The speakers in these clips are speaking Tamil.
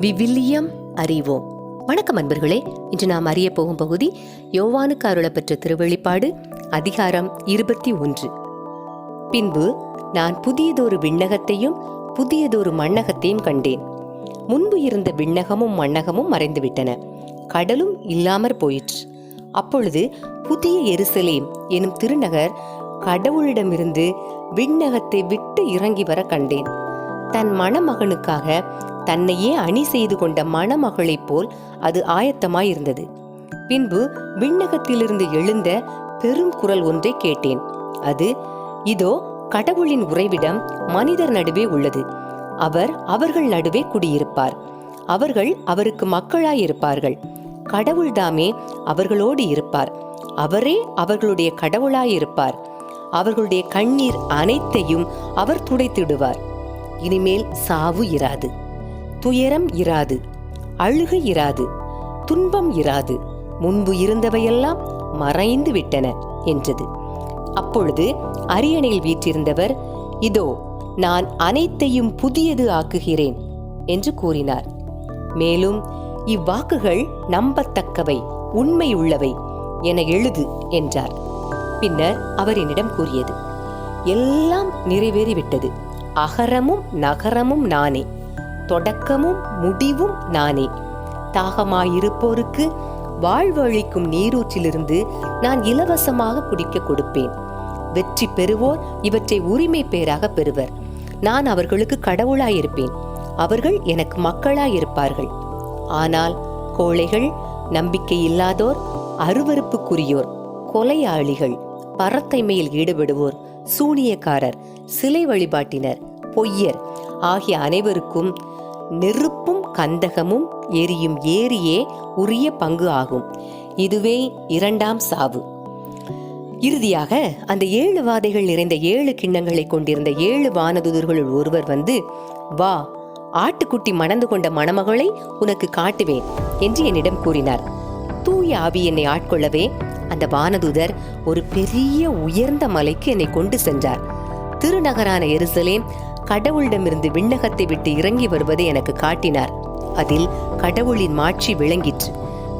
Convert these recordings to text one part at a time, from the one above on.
விவிலியம் அறிவோம். வணக்கம் அன்பர்களே இன்று நாம் அறிய போகும் பகுதி யோவானுக்கு அருளப்பெற்ற திருவெளிப்பாடு அதிகாரம் இருபத்தி ஒன்று. பின்பு நான் புதியதொரு விண்ணகத்தையும் புதியதொரு மண்ணகத்தையும் கண்டேன். முன்பு இருந்த விண்ணகமும் மண்ணகமும் மறைந்துவிட்டன. கடலும் இல்லாமற் போயிற்று. அப்பொழுது புதிய எருசலேம் எனும் திருநகர் கடவுளிடமிருந்து விண்ணகத்தை விட்டு இறங்கி வர கண்டேன். தன் மணமகனுக்காக தன்னையே அணி செய்து கொண்ட மணமகளைப் போல் அது ஆயத்தமாயிருந்தது. பின்பு விண்ணகத்திலிருந்து எழுந்த பெரும் குரல் ஒன்றை கேட்டேன். அது இதோ கடவுளின் உறைவிடம் மனிதர் நடுவே உள்ளது. அவர் அவர்கள் நடுவே குடியிருப்பார். அவர்கள் அவருக்கு மக்களாயிருப்பார்கள். கடவுள்தாமே அவர்களோடு இருப்பார். அவரே அவர்களுடைய கடவுளாயிருப்பார். அவர்களுடைய கண்ணீர் அனைத்தையும் அவர் துடைத்திடுவார். இனிமேல் சாவு இராது. துயரம் இராது. அழுகு இராது. துன்பம் இராது. முன்பு இருந்தவையெல்லாம் மறைந்து விட்டன என்றது. அப்பொழுது அரியணையில் வீற்றிருந்தவர் இதோ நான் அனைத்தையும் புதியது ஆக்குகிறேன் என்று கூறினார். மேலும் இவ்வாக்குகள் நம்பத்தக்கவை உண்மையுள்ளவை என எழுது என்றார். பின்னர் அவர் என்னிடம் கூறியது எல்லாம் நிறைவேறிவிட்டது. அகரமும் நகரமும் நானே. தொடக்கமும் முடிவும் நானே. தாகமாயிருப்போருக்கு வாழ்வழிக்கும் நீரூற்றிலிருந்து நான் இலவசமாக குடிக்க கொடுப்பேன். வெற்றி பெறுவோர் இவற்றை உரிமை பேராக பெறுவர். நான் அவர்களுக்கு கடவுளாயிருப்பேன். அவர்கள் எனக்கு மக்களாயிருப்பார்கள். ஆனால் கோழைகள் நம்பிக்கை இல்லாதோர் அருவருப்புக்குரியோர் கொலையாளிகள் பரத்தைமையில் ஈடுபடுவோர் சூனியக்காரர் சிலை வழிபாட்டினர். பொய்யர். ஆகிய அனைவருக்கும் நெருப்பும் கந்தகமும் எரியும் ஏரியே உரிய பங்கு ஆகும். இதுவே இரண்டாம் சாவு. இறுதியாக அந்த ஏழு வாதைகள் நிறைந்த ஏழு கிண்ணங்களை கொண்டிருந்த ஏழு வானதுதர்களுள் ஒருவர் வந்து வா ஆட்டுக்குட்டி மணந்து கொண்ட மணமகளை உனக்கு காட்டுவேன் என்று என்னிடம் கூறினார். தூய ஆவி என்னை ஆட்கொள்ளவே அந்த வானதுதர் ஒரு பெரிய உயர்ந்த மலைக்கு என்னை கொண்டு சென்றார். திருநகரான எருசலேம் கடவுளிடமிருந்து விண்ணகத்தை விட்டு இறங்கி வருவதை எனக்கு காட்டினார். அதில் கடவுளின் மாட்சி விளங்கிற்று.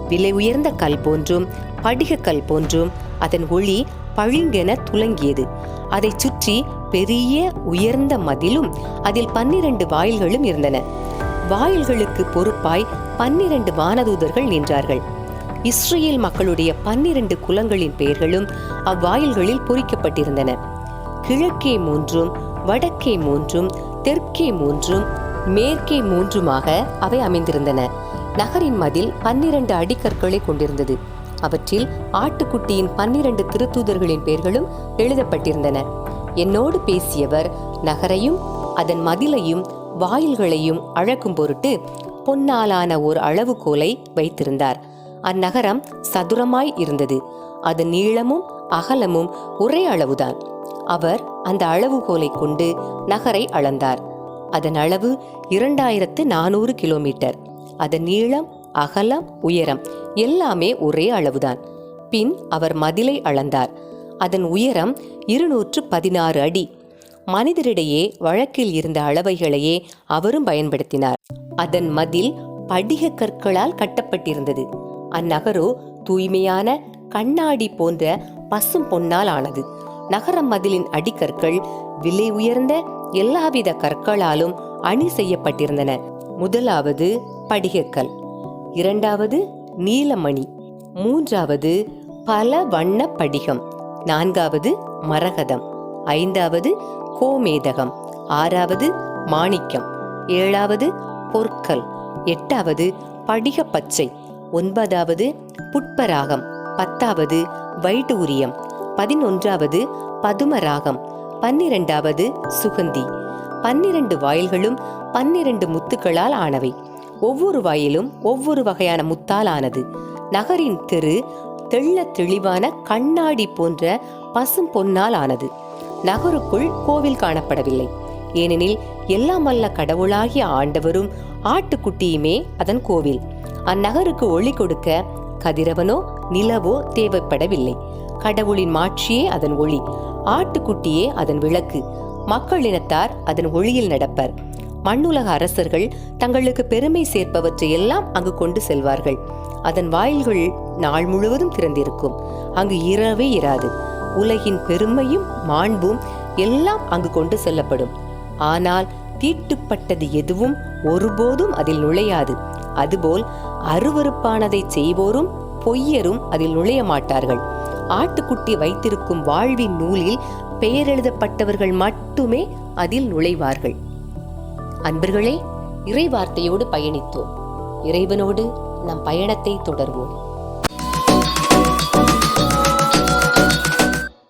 விலை உயர்ந்த கல் போன்றும் படிகக்கல் போன்றும் அதன் ஒளி பழிங்கென துலங்கியது. அதைச் சுற்றி பெரிய உயர்ந்த மதிலும் அதில் பன்னிரண்டு வாயில்களும் இருந்தன. வாயில்களுக்கு பொறுப்பாய் பன்னிரண்டு வானதூதர்கள் நின்றார்கள். இஸ்ரேல் மக்களுடைய பன்னிரண்டு குலங்களின் பெயர்களும் அவ்வாயில்களில் பொறிக்கப்பட்டிருந்தன. கிழக்கே மூன்றும் வடக்கே மூன்றும் தெற்கே மூன்றும் மேற்கே மூன்றுமாக அவை அமைந்திருந்தன. நகரின் மதில் பன்னிரண்டு அடிக்கற்களை கொண்டிருந்தது. அவற்றில் ஆட்டுக்குட்டியின் பன்னிரண்டு திருத்தூதர்களின் பெயர்களும் எழுதப்பட்டிருந்தன. என்னோடு பேசியவர் நகரையும் அதன் மதிலையும் வாயில்களையும் அழக்கும் பொருட்டு பொன்னாலான ஓர் அளவுகோலை வைத்திருந்தார். அந்நகரம் சதுரமாய் இருந்தது. அதன் நீளமும் அகலமும் ஒரே அளவுதான். அவர் அந்த அளவுகோலை கொண்டு நகரை அளந்தார். அதன் அளவு இரண்டாயிரத்து நானூறு கிலோமீட்டர். அதன் நீளம் அகலம் உயரம் எல்லாமே ஒரே அளவுதான். பின் அவர் மதிலை அளந்தார். அதன் உயரம் இருநூற்று பதினாறு அடி. மனிதரிடையே வழக்கில் இருந்த அளவைகளையே அவரும் பயன்படுத்தினார். அதன் மதில் படிக கற்களால் கட்டப்பட்டிருந்தது. அந்நகரோ தூய்மையான கண்ணாடி போன்ற பசும் பொன்னால் ஆனது. நகர மதிலின் அடிக்கற்கள் விலை உயர்ந்த எல்லாவித கற்களாலும் அணி செய்யப்பட்டிருந்தன. முதலாவது படிகக்கல் இரண்டாவது நீலமணி மூன்றாவது பல வண்ண படிகம் நான்காவது மரகதம் ஐந்தாவது கோமேதகம் ஆறாவது மாணிக்கம் ஏழாவது பொற்கள் எட்டாவது படிக பச்சை ஒன்பதாவது புட்பராகம் பத்தாவது வைடூரியம் பதினொன்றாவது பதுமராகம் பன்னிரண்டாவது சுகந்தி. பன்னிரண்டு வாயில்களும் பன்னிரண்டு முத்துக்களால் ஆனவை. ஒவ்வொரு வாயிலும் ஒவ்வொரு வகையான முத்தால் ஆனது நகரின் தெரு தெள்ள தெளிவான கண்ணாடி போன்ற பசும் பொன்னால் ஆனது. நகருக்குள் கோவில் காணப்படவில்லை. ஏனெனில் எல்லாம் வல்ல கடவுளாகிய ஆண்டவரும் ஆட்டுக்குட்டியுமே அதன் கோவில். அந்நகருக்கு ஒளி கொடுக்க கதிரவனோ நிலவோ தேவைப்படவில்லை. கடவுளின் மாட்சியே அதன் ஒளி ஆட்டுக்குட்டியே அதன் விளக்கு. மக்களினத்தார் அதன் ஒளியில் நடப்பர். மண்ணுலக அரசர்கள் தங்களுக்கு பெருமை சேர்ப்பவற்றை எல்லாம் அங்கு கொண்டு செல்வார்கள். அதன் வாயில்கள் நாள் முழுவதும் திறந்திருக்கும். அங்கு இரவே இராது. உலகின் பெருமையும் மாண்பும் எல்லாம் அங்கு கொண்டு செல்லப்படும். ஆனால் தீட்டுப்பட்டது எதுவும் ஒருபோதும் அதில் நுழையாது. அதுபோல் அருவருப்பானதை செய்வோரும் பொய்யரும் அதில் நுழைய மாட்டார்கள். ஆட்டுக்குட்டி வைத்திருக்கும் வாழ்வின் நூலில் பெயர் எழுதப்பட்டவர்கள் மட்டுமே அதில் நுழைவார்கள். அன்பர்களே இறை வார்த்தையோடு பயணித்தோம். இறைவனோடு நம் பயணத்தை தொடர்வோம்.